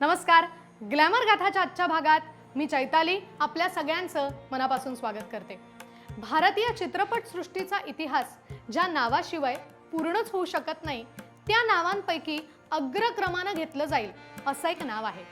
नमस्कार. ग्लॅमर गाथाच्या आजच्या भागात मी चैताली आपल्या सगळ्यांचं मनापासून स्वागत करते. भारतीय चित्रपटसृष्टीचा इतिहास ज्या नावाशिवाय पूर्णच होऊ शकत नाही त्या नावांपैकी अग्रक्रमानं घेतलं जाईल असं एक नाव आहे.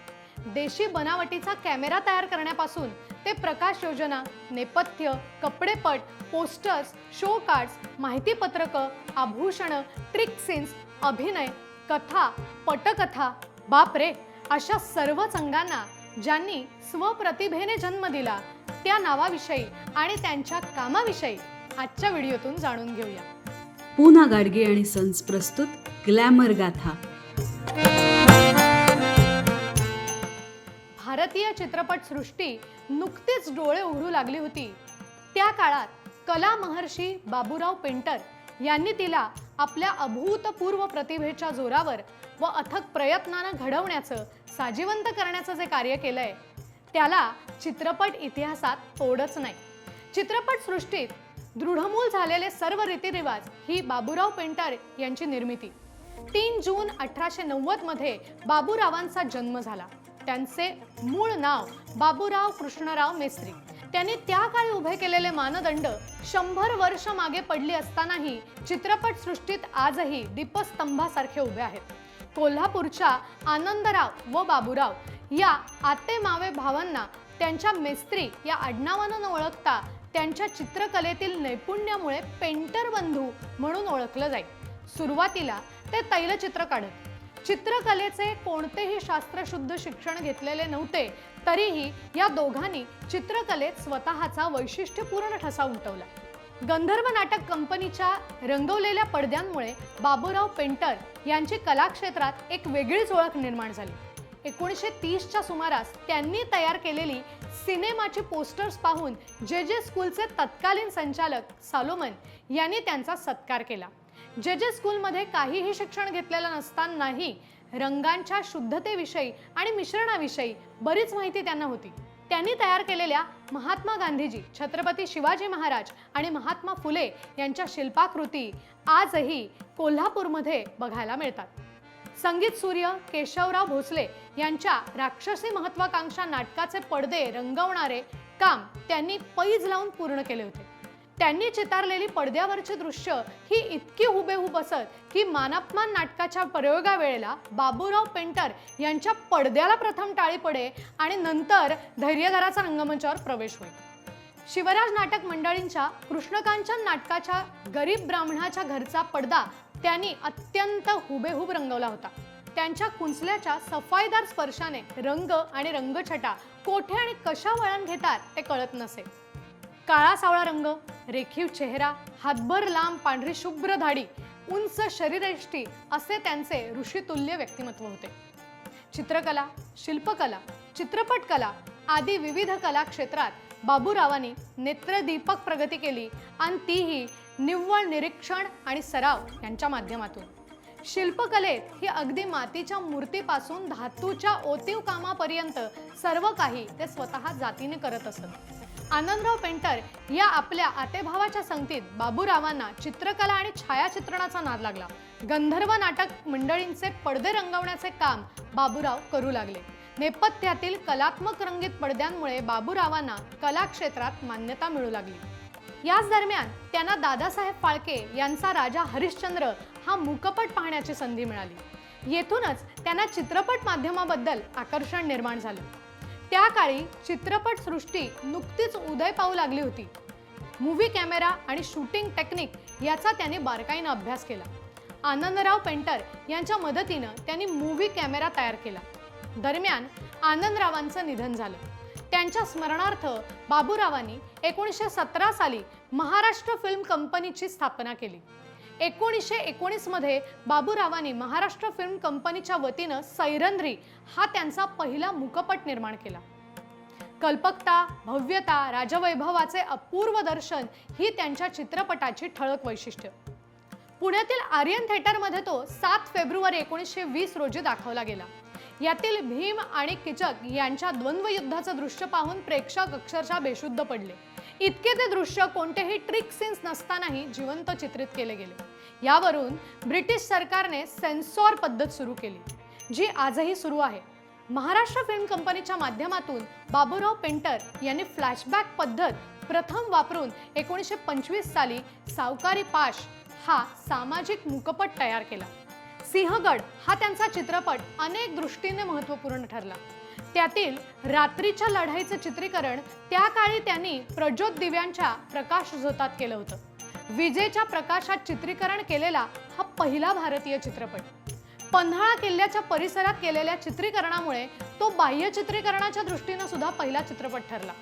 देशी बनावटीचा कॅमेरा तयार करण्यापासून ते प्रकाश योजना नेपथ्य कपडेपट पोस्टर्स शो कार्ड्स माहितीपत्रकं आभूषणं ट्रिक सीन्स अभिनय कथा पटकथा बापरे! अशा सर्वच अंगांना ज्यांनी स्वप्रतिभेने जन्म दिला त्या नावाविषयी आणि त्यांच्या कामाविषयी आजच्या व्हिडिओतून जाणून घेऊया. पूना गाडगे आणि सन्स प्रस्तुत ग्लॅमर गाथा. भारतीय चित्रपटसृष्टी नुकतीच डोळे उघडू लागली होती. त्या काळात कला महर्षी बाबूराव पेंटर यांनी तिला आपल्या अभूतपूर्व प्रतिभेच्या जोरावर व अथक प्रयत्नानं घडवण्याचं साजिवंत करण्याचं जे कार्य केलं आहे त्याला चित्रपट इतिहासात तोडच नाही. चित्रपटसृष्टीत दृढमूल झालेले सर्व रीतिरिवाज ही बाबूराव पेंटर यांची निर्मिती. तीन जून अठराशे नव्वदमध्ये बाबूरावांचा जन्म झाला. त्यांचे मूळ नाव बाबूराव कृष्णराव मेस्त्री. त्यांनी त्या काळी उभे केलेले मानदंड शंभर वर्ष मागे पडली असतानाही चित्रपटसृष्टीत आजही दीपस्तंभासारखे उभे आहेत. कोल्हापूरच्या आनंदराव व बाबूराव या आते मावे भावांना त्यांच्या मेस्त्री या आडनावानं न ओळखता त्यांच्या चित्रकलेतील नैपुण्यामुळे पेंटर बंधू म्हणून ओळखलं जाईल. सुरुवातीला ते तैलचित्र काढत. चित्रकलेचे कोणतेही शास्त्रशुद्ध शिक्षण घेतलेले नव्हते तरीही या दोघांनी चित्रकलेत स्वतःचा वैशिष्ट्यपूर्ण ठसा उमटवला. गंधर्व नाटक कंपनीच्या रंगवलेल्या पडद्यांमुळे बाबूराव पेंटर यांची कलाक्षेत्रात एक वेगळीच ओळख निर्माण झाली. एकोणीसशे तीसच्या सुमारास त्यांनी तयार केलेली सिनेमाची पोस्टर्स पाहून जे जे स्कूलचे तत्कालीन संचालक सालोमन यांनी त्यांचा सत्कार केला. जे जे स्कूलमध्ये काहीही शिक्षण घेतलेलं नसतानाही रंगांच्या शुद्धतेविषयी आणि मिश्रणाविषयी बरीच माहिती त्यांना होती. त्यांनी तयार केलेल्या महात्मा गांधीजी छत्रपती शिवाजी महाराज आणि महात्मा फुले यांच्या शिल्पाकृती आजही कोल्हापूरमध्ये बघायला मिळतात. संगीत सूर्य केशवराव भोसले यांच्या राक्षसी महत्वाकांक्षा नाटकाचे पडदे रंगवणारे काम त्यांनी पैज लावून पूर्ण केले होते. त्यांनी चितारलेली पडद्यावरची दृश्य ही इतकी हुबेहूब असत की मानापमान नाटकाच्या प्रयोगावेळेला बाबूराव पेंटर यांच्या पडद्याला प्रथम टाळी पडे आणि नंतर धैर्यधाराचा रंगमंचावर प्रवेश होईल शिवराज नाटक मंडळींच्या कृष्णकांचन नाटकाच्या गरीब ब्राह्मणाच्या घरचा पडदा त्यांनी अत्यंत हुबेहूब रंगवला होता. त्यांच्या कुंचल्याच्या सफाईदार स्पर्शाने रंग आणि रंगछटा कोठे आणि कशा वळण घेतात ते कळत नसे. काळा सावळा रंग रेखीव चेहरा हातभर लांब पांढरी शुभ्र धाडी उंच शरीरयष्टी असे त्यांचे ऋषितुल्य व्यक्तिमत्व होते. चित्रकला शिल्पकला चित्रपटकला आदी विविध कला क्षेत्रात बाबूरावांनी नेत्रदीपक प्रगती केली आणि तीही निव्वळ निरीक्षण आणि सराव यांच्या माध्यमातून. शिल्पकलेत ही अगदी मातीच्या मूर्तीपासून धातूच्या ओतीव कामापर्यंत सर्व काही ते स्वतः जातीने करत असत. आनंदराव पेंटर या आपल्या आतेभावाच्या संगतीत बाबूरावांना चित्रकला आणि छायाचित्रणाचा नाद लागला. गंधर्व नाटक मंडळींचे पडदे रंगवण्याचे काम बाबूराव करू लागले. नेपथ्यातील कलात्मक रंगीत पडद्यांमुळे बाबूरावांना कला क्षेत्रात मान्यता मिळू लागली. याच दरम्यान त्यांना दादासाहेब फाळके यांचा राजा हरिश्चंद्र हा मुकपट पाहण्याची संधी मिळाली. येथूनच त्यांना चित्रपट माध्यमाबद्दल आकर्षण निर्माण झालं. त्या काळी चित्रपटसृष्टी नुकतीच उदय पाहू लागली होती. मूव्ही कॅमेरा आणि शूटिंग टेक्निक याचा त्याने बारकाईनं अभ्यास केला. आनंदराव पेंटर यांच्या मदतीनं त्यांनी मूव्ही कॅमेरा तयार केला. दरम्यान आनंदरावांचं निधन झालं. त्यांच्या स्मरणार्थ बाबूरावांनी एकोणीसशे सतरा साली महाराष्ट्र फिल्म कंपनीची स्थापना केली. एकोणीसशे एकोणीसमध्ये बाबूरावांनी महाराष्ट्र फिल्म कंपनीच्या वतीनं सैरंद्री हा त्यांचा पहिला मुकपट निर्माण केला. कल्पकता भव्यता राजवैभवाचे अपूर्व दर्शन ही त्यांच्या चित्रपटाची ठळक वैशिष्ट्य. पुण्यातील आर्यन थिएटरमध्ये तो सात फेब्रुवारी एकोणीसशे वीस रोजी दाखवला गेला. यातील भीम आणि किचक यांच्या द्वंद्व युद्धाचं दृश्य पाहून प्रेक्षक अक्षरशः बेशुद्ध पडले. इतके ते दृश्य कोणतेही ट्रिक सीन्स नसतानाही जिवंत चित्रित केले गेले. यावरून ब्रिटिश सरकारने सेन्सॉर पद्धत सुरू केली जी आजही सुरू आहे. महाराष्ट्र फिल्म कंपनीच्या माध्यमातून बाबूराव पेंटर यांनी फ्लॅशबॅक पद्धत प्रथम वापरून एकोणीसशे पंचवीस साली सावकारी पाश हा सामाजिक मुकपट तयार केला. सिंहगड हा त्यांचा चित्रपट अनेक दृष्टीने महत्त्वपूर्ण ठरला. त्यातील रात्रीच्या लढाईचं चित्रीकरण त्या काळी त्यांनी प्रज्योत दिव्यांच्या प्रकाश झोतात केलं होतं. विजेच्या प्रकाशात चित्रीकरण केलेला हा पहिला भारतीय चित्रपट. पन्हाळा किल्ल्याच्या परिसरात केलेल्या चित्रीकरणामुळे तो बाह्य चित्रीकरणाच्या दृष्टीनं सुद्धा पहिला चित्रपट ठरला.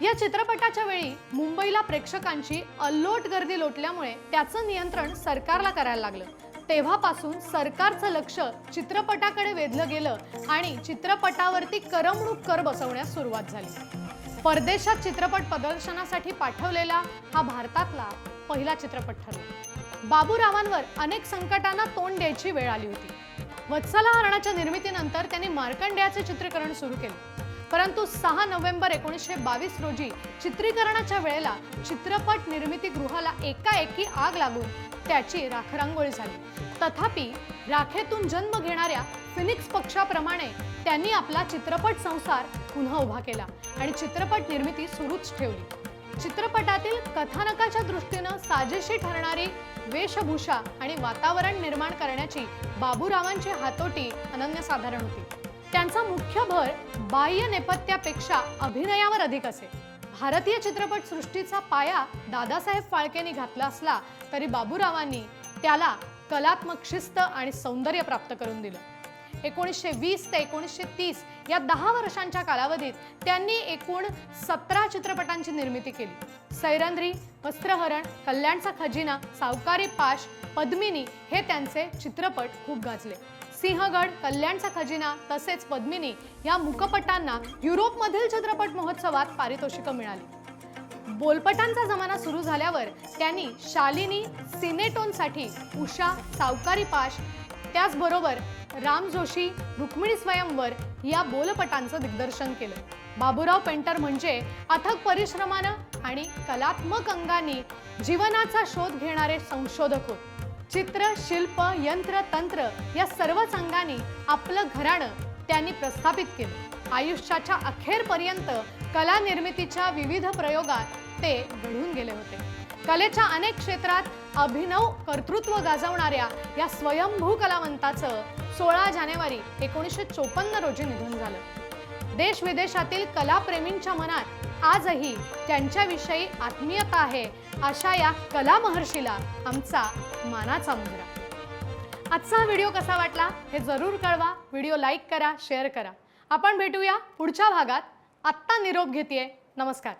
या चित्रपटाच्या वेळी मुंबईला प्रेक्षकांची अल्लोट गर्दी लोटल्यामुळे त्याचं नियंत्रण सरकारला करायला लागलं. तेव्हापासून सरकारचं लक्ष चित्रपटाकडे वेधलं गेलं आणि चित्रपटावरती करमणूक कर बसवण्यास सुरुवात झाली. परदेशात चित्रपट प्रदर्शनासाठी पाठवलेला हा भारतातला पहिला चित्रपट ठरला. बाबूरावांवर अनेक संकटांना तोंड द्यायची वेळ आली होती. वत्सला हरणाच्या निर्मितीनंतर त्यांनी मार्कंडेयाचे चित्रीकरण सुरू केले. परंतु सहा नोव्हेंबर एकोणीसशे बावीस रोजी चित्रीकरणाच्या वेळेला चित्रपट निर्मिती गृहाला एकाएकी आग लागून त्याची राखरांगोळी झाली. तथापि राखेतून जन्म घेणाऱ्या फिनिक्स पक्षाप्रमाणे त्यांनी आपला चित्रपट संसार पुन्हा उभा केला आणि चित्रपट निर्मिती सुरूच ठेवली. चित्रपटातील कथानकाच्या दृष्टीनं साजेशी ठरणारी वेशभूषा आणि वातावरण निर्माण करण्याची बाबूरावांची हातोटी अनन्यसाधारण होती. त्यांचा मुख्य भर बाह्य नेपथ्यापेक्षा अभिनयावर अधिक असे. भारतीय चित्रपट सृष्टीचा पाया दादासाहेब फाळकेंनी घातला असला तरी बाबूरावांनी त्याला कलात्मक शिस्त आणि सौंदर्य प्राप्त करून दिलं. एकोणीसशे वीस ते एकोणीसशे तीस या दहा वर्षांच्या कालावधीत त्यांनी एकूण सतरा चित्रपटांची निर्मिती केली. सैरंद्री वस्त्रहरण कल्याणचा खजिना सावकारी पाश पद्मिनी हे त्यांचे चित्रपट खूप गाजले. सिंहगड कल्याणचा खजिना तसेच पद्मिनी या मुकपटांना युरोपमधील चित्रपट महोत्सवात पारितोषिकं मिळाली. बोलपटांचा जमाना सुरू झाल्यावर त्यांनी शालिनी सिनेटोनसाठी उषा सावकारी पाश त्याचबरोबर राम जोशी रुक्मिणी स्वयंवर या बोलपटांचं दिग्दर्शन केलं. बाबूराव पेंटर म्हणजे अथक परिश्रमानं आणि कलात्मक अंगाने जीवनाचा शोध घेणारे संशोधक होत. चित्र शिल्प यंत्र तंत्र या सर्वच अंगाने आपलं घराणं त्यांनी प्रस्थापित केलं. आयुष्याच्या अखेरपर्यंत कला निर्मितीच्या विविध प्रयोगात ते घडून गेले होते. कलेच्या अनेक क्षेत्रात अभिनव कर्तृत्व गाजवणाऱ्या या स्वयंभू कलावंताचं सोळा जानेवारी एकोणीसशे चोपन्न रोजी निधन झालं. देश विदेशातील कलाप्रेमींच्या मनात आजही त्यांच्याविषयी आत्मीयता आहे अशा या कला महर्षीला आमचा मानाचा मुजरा आजचा व्हिडिओ कसा वाटला हे जरूर कळवा. व्हिडिओ लाईक करा शेअर करा. आपण भेटूया पुढच्या भागात. आत्ता निरोप घेते नमस्कार.